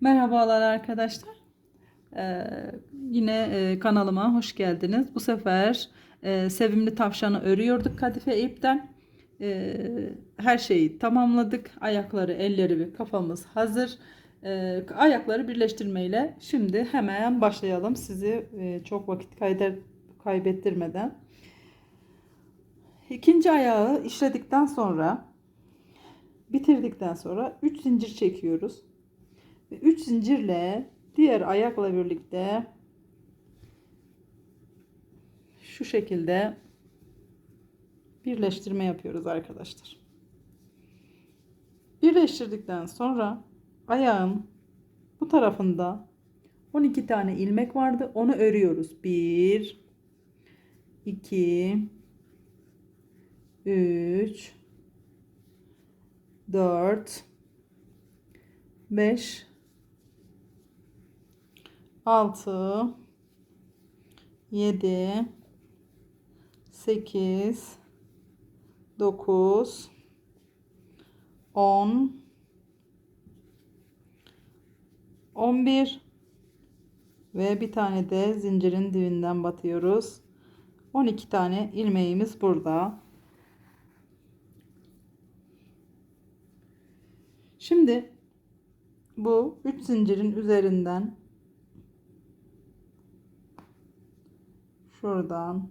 Merhabalar arkadaşlar. Ee, yine e, kanalıma hoş geldiniz. Bu sefer e, sevimli tavşanı örüyorduk kadife ipten. Ee, her şeyi tamamladık. Ayakları, elleri ve kafamız hazır. Ee, ayakları birleştirmeyle şimdi hemen başlayalım. Sizi e, çok vakit kayder, kaybettirmeden. İkinci ayağı işledikten sonra bitirdikten sonra 3 zincir çekiyoruz. Ve 3 zincirle diğer ayakla birlikte şu şekilde birleştirme yapıyoruz arkadaşlar. Birleştirdikten sonra ayağın bu tarafında 12 tane ilmek vardı. Onu örüyoruz. 1 2 3 4 5 6 7 8 9 10 11 ve bir tane de zincirin dibinden batıyoruz. 12 tane ilmeğimiz burada. Şimdi bu 3 zincirin üzerinden şuradan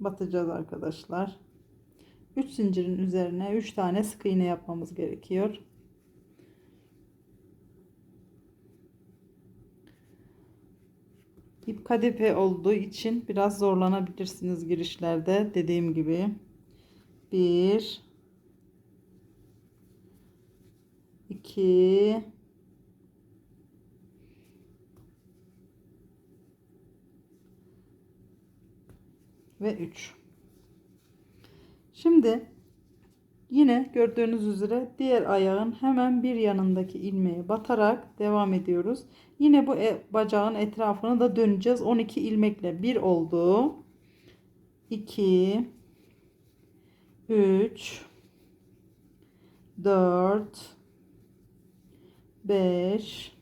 batacağız arkadaşlar. 3 zincirin üzerine 3 tane sık iğne yapmamız gerekiyor. İp kadife olduğu için biraz zorlanabilirsiniz girişlerde dediğim gibi. 1 2 ve 3. Şimdi yine gördüğünüz üzere diğer ayağın hemen bir yanındaki ilmeğe batarak devam ediyoruz. Yine bu e bacağın etrafını da döneceğiz. 12 ilmekle 1 oldu. 2 3 4 5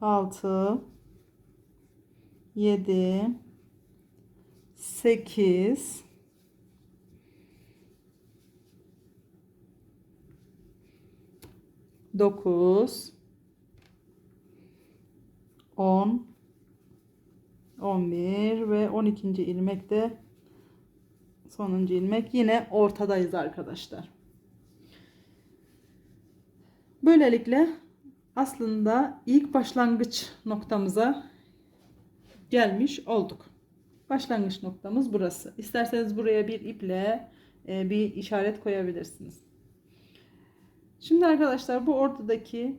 6 7 8 9 10 11 ve 12. ilmek de sonuncu ilmek yine ortadayız arkadaşlar. Böylelikle aslında ilk başlangıç noktamıza gelmiş olduk. Başlangıç noktamız burası. İsterseniz buraya bir iple e, bir işaret koyabilirsiniz. Şimdi arkadaşlar bu ortadaki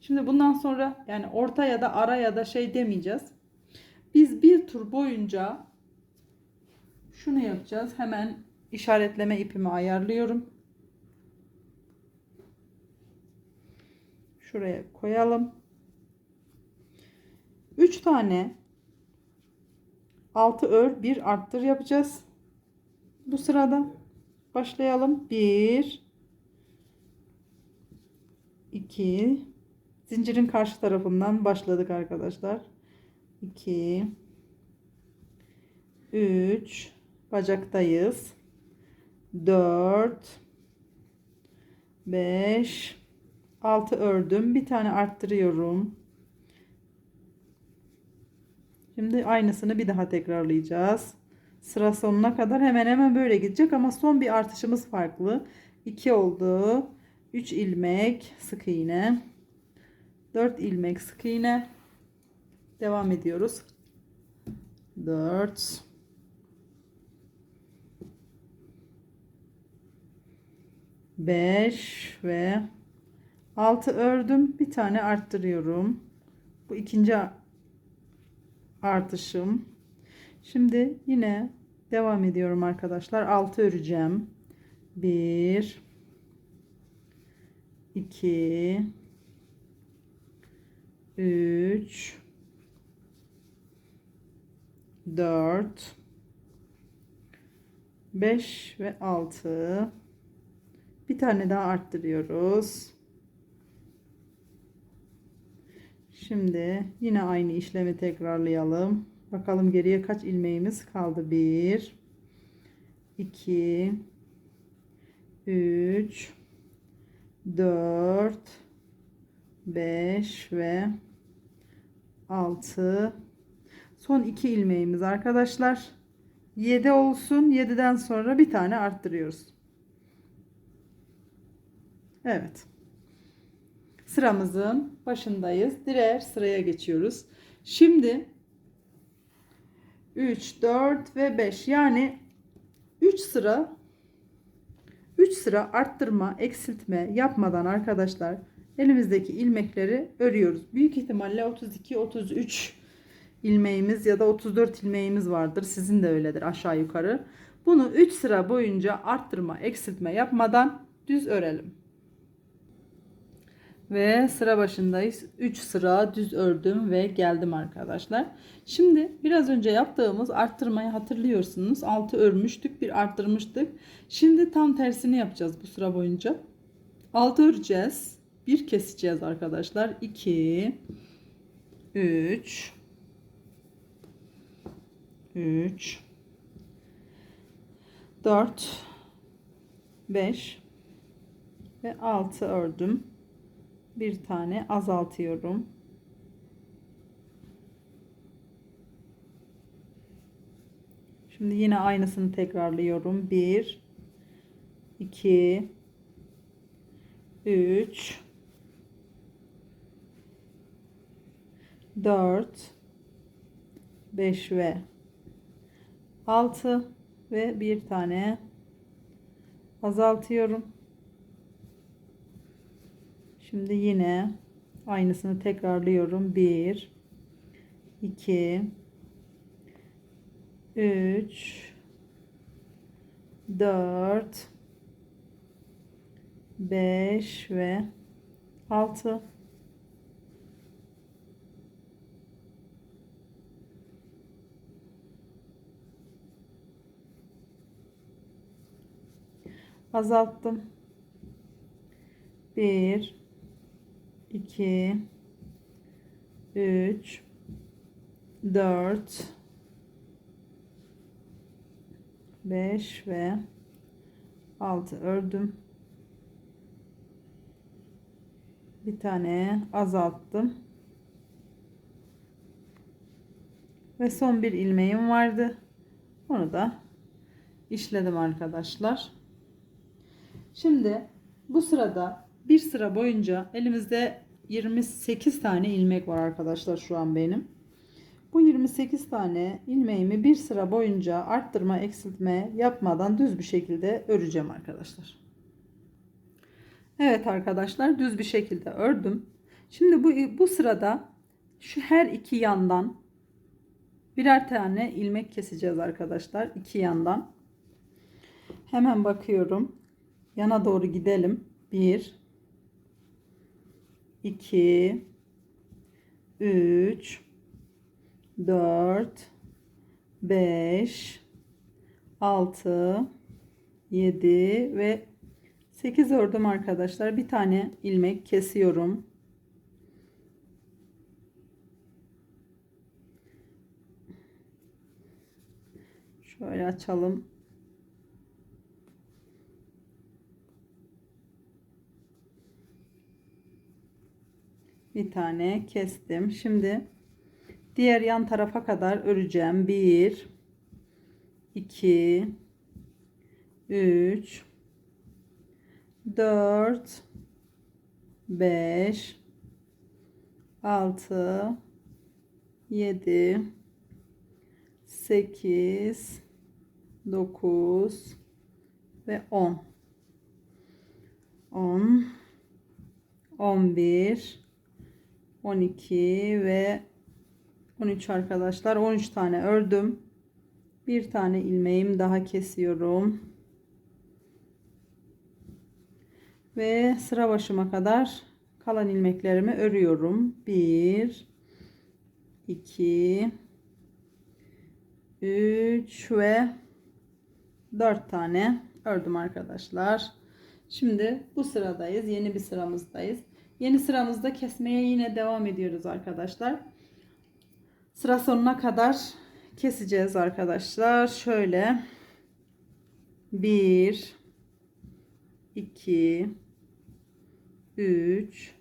şimdi bundan sonra yani orta ya da ara ya da şey demeyeceğiz. Biz bir tur boyunca şunu yapacağız. Hemen işaretleme ipimi ayarlıyorum. Şuraya koyalım. 3 tane 6 ör 1 arttır yapacağız. Bu sırada başlayalım. 1 2 zincirin karşı tarafından başladık arkadaşlar. 2 3 bacaktayız. 4 5 6 ördüm. Bir tane arttırıyorum. Şimdi aynısını bir daha tekrarlayacağız. Sıra sonuna kadar hemen hemen böyle gidecek ama son bir artışımız farklı. 2 oldu. 3 ilmek sık iğne. 4 ilmek sık iğne. Devam ediyoruz. 4 5 ve 6 ördüm. Bir tane arttırıyorum. Bu ikinci artışım. Şimdi yine devam ediyorum arkadaşlar. 6 öreceğim. 1 2 3 4 5 ve 6 bir tane daha arttırıyoruz Şimdi yine aynı işlemi tekrarlayalım. Bakalım geriye kaç ilmeğimiz kaldı? 1 2 3 4 5 ve 6 son 2 ilmeğimiz arkadaşlar. 7 olsun. 7'den sonra bir tane arttırıyoruz. Evet sıramızın başındayız diğer sıraya geçiyoruz şimdi 3 4 ve 5 yani 3 sıra 3 sıra arttırma, eksiltme yapmadan arkadaşlar elimizdeki ilmekleri örüyoruz. Büyük ihtimalle 32 33 ilmeğimiz ya da 34 ilmeğimiz vardır. Sizin de öyledir aşağı yukarı. Bunu 3 sıra boyunca arttırma, eksiltme yapmadan düz örelim. Ve sıra başındayız. 3 sıra düz ördüm ve geldim arkadaşlar. Şimdi biraz önce yaptığımız arttırmayı hatırlıyorsunuz. 6 örmüştük, bir arttırmıştık. Şimdi tam tersini yapacağız bu sıra boyunca. 6 öreceğiz. Bir keseceğiz arkadaşlar. 2 3 3 4 5 ve 6 ördüm bir tane azaltıyorum. Şimdi yine aynısını tekrarlıyorum. 1 2 3 4 5 ve 6 ve bir tane azaltıyorum. Şimdi yine aynısını tekrarlıyorum. 1 2 3 4 5 ve 6 azalttım. 1 2 3 4 5 ve 6 ördüm. Bir tane azalttım. Ve son bir ilmeğim vardı. Onu da işledim arkadaşlar. Şimdi bu sırada bir sıra boyunca elimizde 28 tane ilmek var arkadaşlar şu an benim. Bu 28 tane ilmeğimi bir sıra boyunca arttırma eksiltme yapmadan düz bir şekilde öreceğim arkadaşlar. Evet arkadaşlar düz bir şekilde ördüm. Şimdi bu, bu sırada şu her iki yandan birer tane ilmek keseceğiz arkadaşlar. iki yandan. Hemen bakıyorum. Yana doğru gidelim. 1 2 3 4 5 6 7 ve 8 ördüm arkadaşlar. Bir tane ilmek kesiyorum. Şöyle açalım. Bir tane kestim. Şimdi diğer yan tarafa kadar öreceğim. 1 2 3 4 5 6 7 8 9 ve 10 10 11 12 ve 13 arkadaşlar. 13 tane ördüm. Bir tane ilmeğim daha kesiyorum. Ve sıra başıma kadar kalan ilmeklerimi örüyorum. 1 2 3 ve 4 tane ördüm arkadaşlar. Şimdi bu sıradayız. Yeni bir sıramızdayız Yeni sıramızda kesmeye yine devam ediyoruz arkadaşlar. Sıra sonuna kadar keseceğiz arkadaşlar. Şöyle. 1 2 3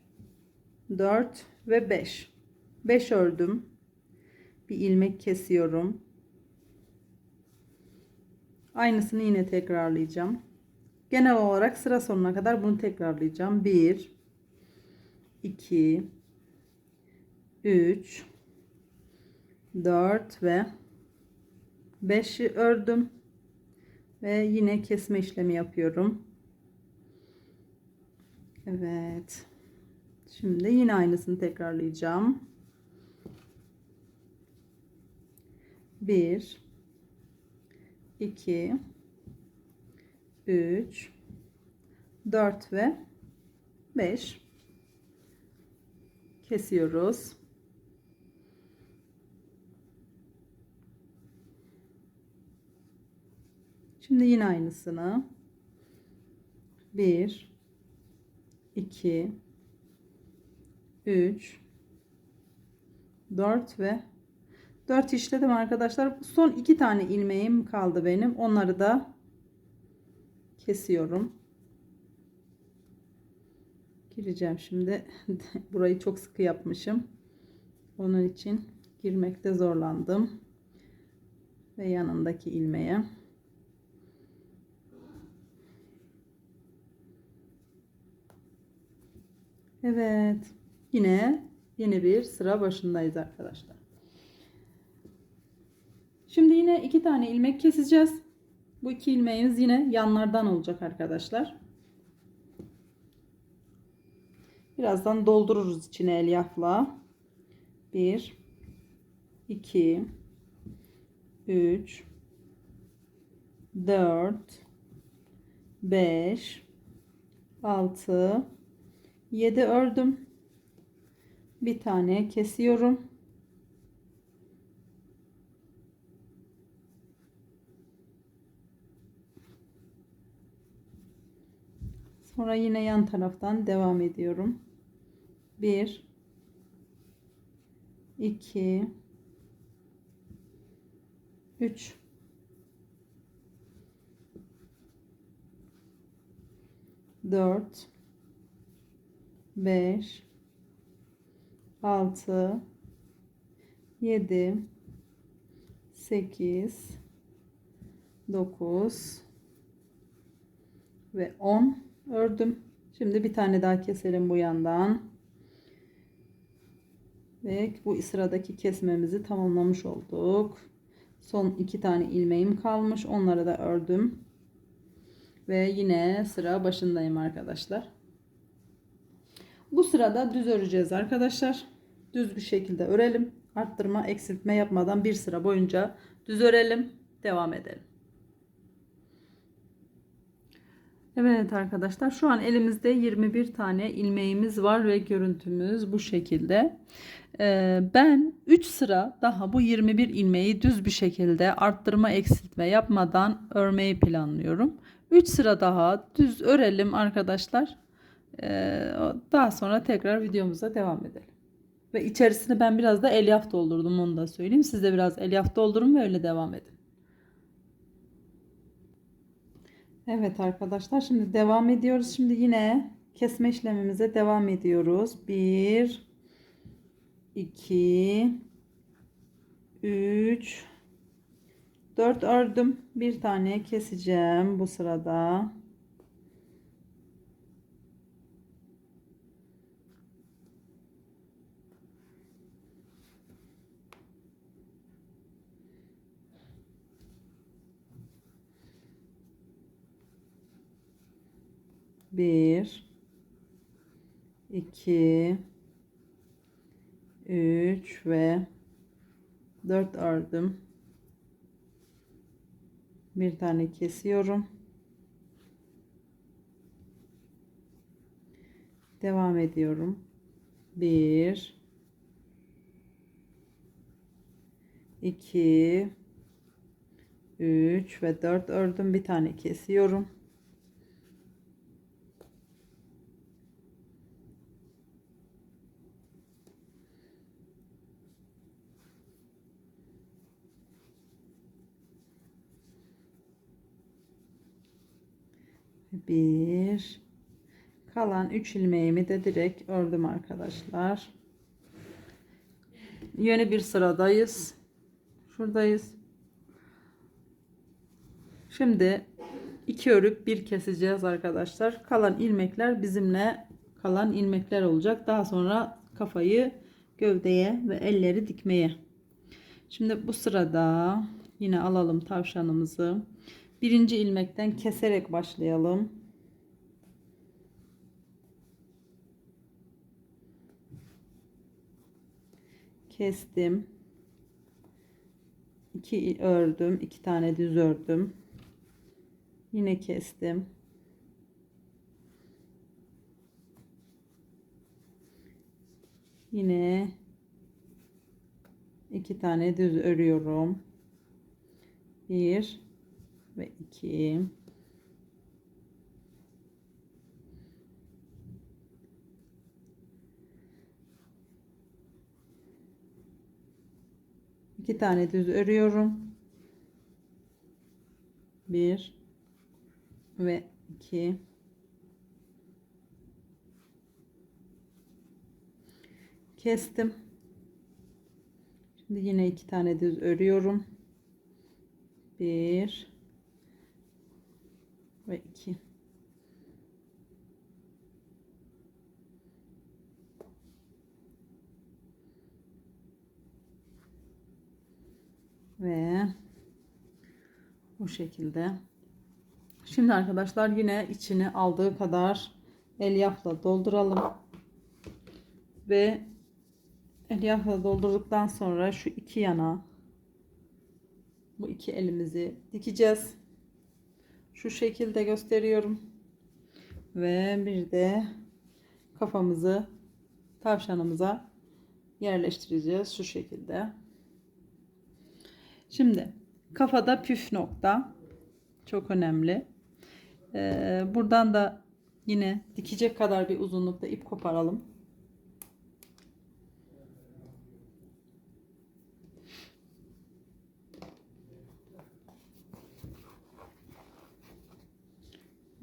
4 ve 5 5 ördüm. Bir ilmek kesiyorum. Aynısını yine tekrarlayacağım. Genel olarak sıra sonuna kadar bunu tekrarlayacağım. 1 2 3 4 ve 5'i ördüm ve yine kesme işlemi yapıyorum Evet. Şimdi yine aynısını tekrarlayacağım. 1 2 3 4 ve 5 kesiyoruz. Şimdi yine aynısını 1 2 3 4 ve 4 işledim arkadaşlar. Son iki tane ilmeğim kaldı benim. Onları da kesiyorum. Gireceğim şimdi. Burayı çok sıkı yapmışım. Onun için girmekte zorlandım. Ve yanındaki ilmeğe Evet. Yine yeni bir sıra başındayız arkadaşlar. Şimdi yine iki tane ilmek keseceğiz. Bu iki ilmeğimiz yine yanlardan olacak arkadaşlar. Birazdan doldururuz içine elyafla. 1 2 3 4 5 6 7 ördüm. Bir tane kesiyorum. Sonra yine yan taraftan devam ediyorum. 1 2 3 4 5 6 7 8 9 ve 10 ördüm. Şimdi bir tane daha keselim bu yandan. Ve bu sıradaki kesmemizi tamamlamış olduk. Son iki tane ilmeğim kalmış. Onları da ördüm. Ve yine sıra başındayım arkadaşlar. Bu sırada düz öreceğiz arkadaşlar. Düz bir şekilde örelim. Arttırma, eksiltme yapmadan bir sıra boyunca düz örelim. Devam edelim. Evet arkadaşlar şu an elimizde 21 tane ilmeğimiz var ve görüntümüz bu şekilde. Ee, ben 3 sıra daha bu 21 ilmeği düz bir şekilde arttırma eksiltme yapmadan örmeyi planlıyorum. 3 sıra daha düz örelim arkadaşlar. Ee, daha sonra tekrar videomuza devam edelim. Ve içerisine ben biraz da elyaf doldurdum onu da söyleyeyim. Siz de biraz elyaf doldurun ve öyle devam edin. Evet arkadaşlar şimdi devam ediyoruz. Şimdi yine kesme işlemimize devam ediyoruz. 1 2 3 4 ördüm. Bir tane keseceğim bu sırada. Bir, iki, üç ve dört ördüm. Bir tane kesiyorum. Devam ediyorum. Bir, iki, üç ve dört ördüm. Bir tane kesiyorum. Bir. Kalan 3 ilmeğimi de direkt ördüm arkadaşlar. Yeni bir sıradayız. Şuradayız. Şimdi iki örüp bir keseceğiz arkadaşlar. Kalan ilmekler bizimle kalan ilmekler olacak. Daha sonra kafayı gövdeye ve elleri dikmeye. Şimdi bu sırada yine alalım tavşanımızı. Birinci ilmekten keserek başlayalım. Kestim. 2 ördüm. iki tane düz ördüm. Yine kestim. Yine iki tane düz örüyorum. Bir ve iki. İki tane düz örüyorum. Bir ve iki. Kestim. Şimdi yine iki tane düz örüyorum. Bir ve iki. Ve bu şekilde. Şimdi arkadaşlar yine içine aldığı kadar elyafla dolduralım. Ve elyafla doldurduktan sonra şu iki yana bu iki elimizi dikeceğiz. Şu şekilde gösteriyorum. Ve bir de kafamızı tavşanımıza yerleştireceğiz şu şekilde. Şimdi kafada püf nokta çok önemli. Ee, buradan da yine dikecek kadar bir uzunlukta ip koparalım.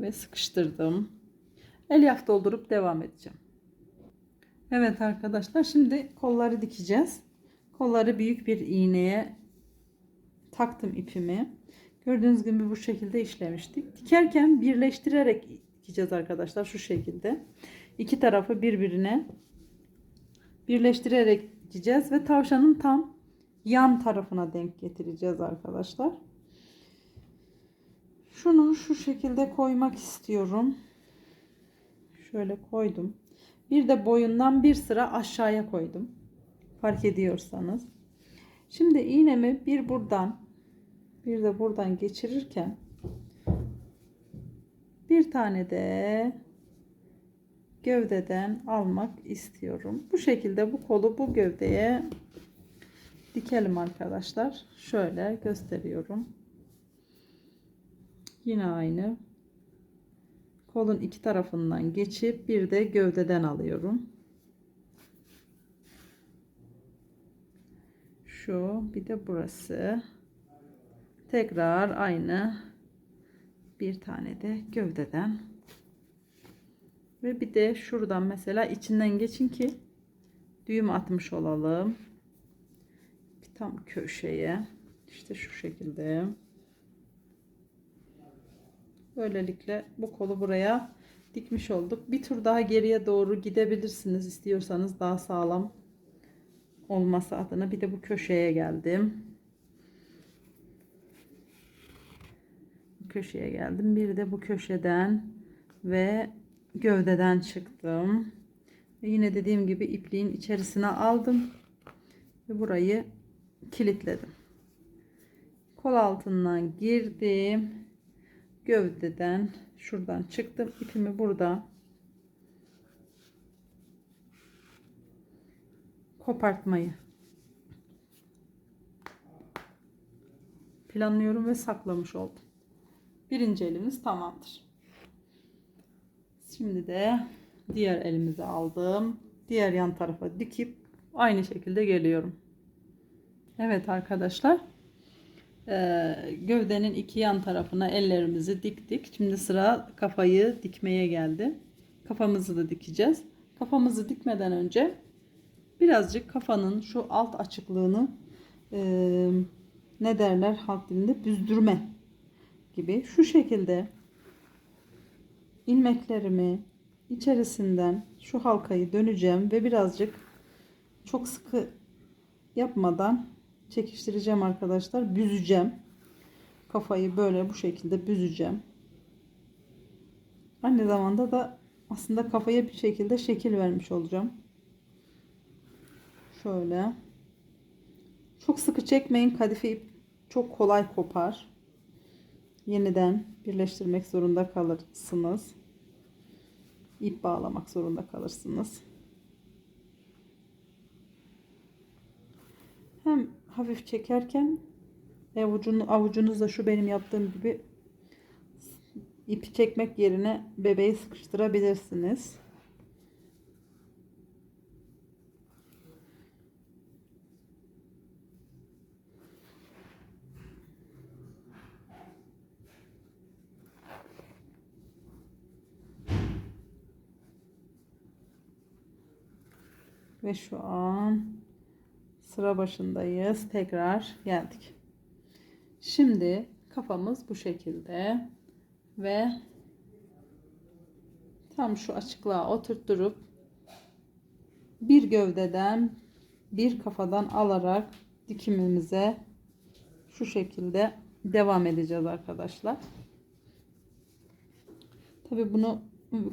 Ve sıkıştırdım. Elyaf doldurup devam edeceğim. Evet arkadaşlar şimdi kolları dikeceğiz. Kolları büyük bir iğneye taktım ipimi. Gördüğünüz gibi bu şekilde işlemiştik. Dikerken birleştirerek dikeceğiz arkadaşlar şu şekilde. İki tarafı birbirine birleştirerek dikeceğiz ve tavşanın tam yan tarafına denk getireceğiz arkadaşlar. Şunu şu şekilde koymak istiyorum. Şöyle koydum. Bir de boyundan bir sıra aşağıya koydum. Fark ediyorsanız. Şimdi iğnemi bir buradan bir de buradan geçirirken bir tane de gövdeden almak istiyorum. Bu şekilde bu kolu bu gövdeye dikelim arkadaşlar. Şöyle gösteriyorum. Yine aynı. Kolun iki tarafından geçip bir de gövdeden alıyorum. Şu bir de burası. Tekrar aynı bir tane de gövdeden ve bir de şuradan mesela içinden geçin ki düğüm atmış olalım. Tam köşeye işte şu şekilde. Böylelikle bu kolu buraya dikmiş olduk. Bir tur daha geriye doğru gidebilirsiniz istiyorsanız daha sağlam olması adına. Bir de bu köşeye geldim. köşeye geldim. Bir de bu köşeden ve gövdeden çıktım. Ve yine dediğim gibi ipliğin içerisine aldım. Ve burayı kilitledim. Kol altından girdim. Gövdeden şuradan çıktım. İpimi burada kopartmayı planlıyorum ve saklamış oldum. Birinci elimiz tamamdır. Şimdi de diğer elimizi aldım. Diğer yan tarafa dikip aynı şekilde geliyorum. Evet arkadaşlar. Ee, gövdenin iki yan tarafına ellerimizi diktik. Şimdi sıra kafayı dikmeye geldi. Kafamızı da dikeceğiz. Kafamızı dikmeden önce birazcık kafanın şu alt açıklığını e, ne derler halk dilinde büzdürme gibi şu şekilde ilmeklerimi içerisinden şu halkayı döneceğim ve birazcık çok sıkı yapmadan çekiştireceğim arkadaşlar. Büzeceğim. Kafayı böyle bu şekilde büzeceğim. Aynı zamanda da aslında kafaya bir şekilde şekil vermiş olacağım. Şöyle. Çok sıkı çekmeyin. Kadife ip çok kolay kopar. Yeniden birleştirmek zorunda kalırsınız. İp bağlamak zorunda kalırsınız. Hem hafif çekerken avucunu, avucunuzla şu benim yaptığım gibi ipi çekmek yerine bebeği sıkıştırabilirsiniz. Ve şu an sıra başındayız. Tekrar geldik. Şimdi kafamız bu şekilde ve tam şu açıklığa oturtturup bir gövdeden bir kafadan alarak dikimimize şu şekilde devam edeceğiz arkadaşlar. Tabi bunu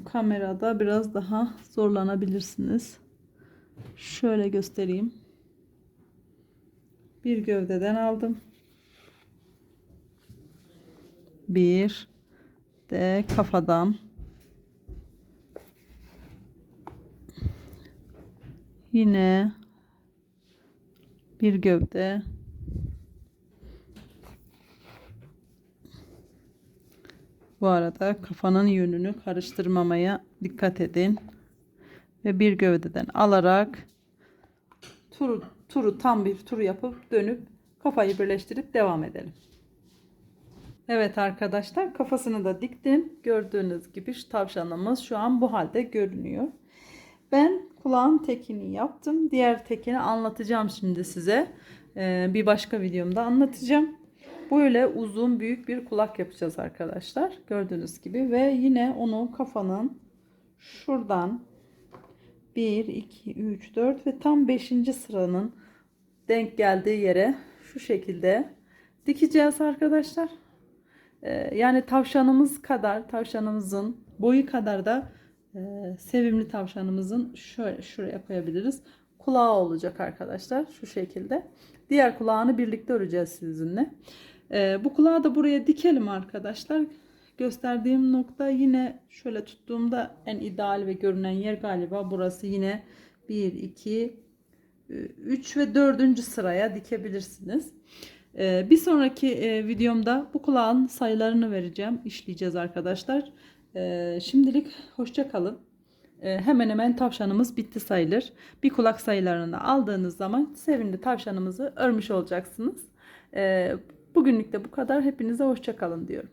kamerada biraz daha zorlanabilirsiniz. Şöyle göstereyim. Bir gövdeden aldım. Bir de kafadan. Yine bir gövde. Bu arada kafanın yönünü karıştırmamaya dikkat edin. Ve bir gövdeden alarak turu, turu tam bir tur yapıp dönüp kafayı birleştirip devam edelim. Evet arkadaşlar kafasını da diktim. Gördüğünüz gibi şu tavşanımız şu an bu halde görünüyor. Ben kulağın tekini yaptım. Diğer tekini anlatacağım şimdi size. Ee, bir başka videomda anlatacağım. Böyle uzun büyük bir kulak yapacağız arkadaşlar. Gördüğünüz gibi ve yine onu kafanın şuradan 1, 2, 3, 4 ve tam 5. sıranın denk geldiği yere şu şekilde dikeceğiz arkadaşlar. Ee, yani tavşanımız kadar, tavşanımızın boyu kadar da e, sevimli tavşanımızın şöyle şuraya koyabiliriz. Kulağı olacak arkadaşlar şu şekilde. Diğer kulağını birlikte öreceğiz sizinle. Ee, bu kulağı da buraya dikelim arkadaşlar. Gösterdiğim nokta yine şöyle tuttuğumda en ideal ve görünen yer galiba burası yine 1, 2, 3 ve 4. sıraya dikebilirsiniz. Ee, bir sonraki e, videomda bu kulağın sayılarını vereceğim. işleyeceğiz arkadaşlar. Ee, şimdilik hoşça kalın. Hemen hemen tavşanımız bitti sayılır. Bir kulak sayılarını aldığınız zaman sevimli tavşanımızı örmüş olacaksınız. Bugünlük de bu kadar. Hepinize hoşça kalın diyorum.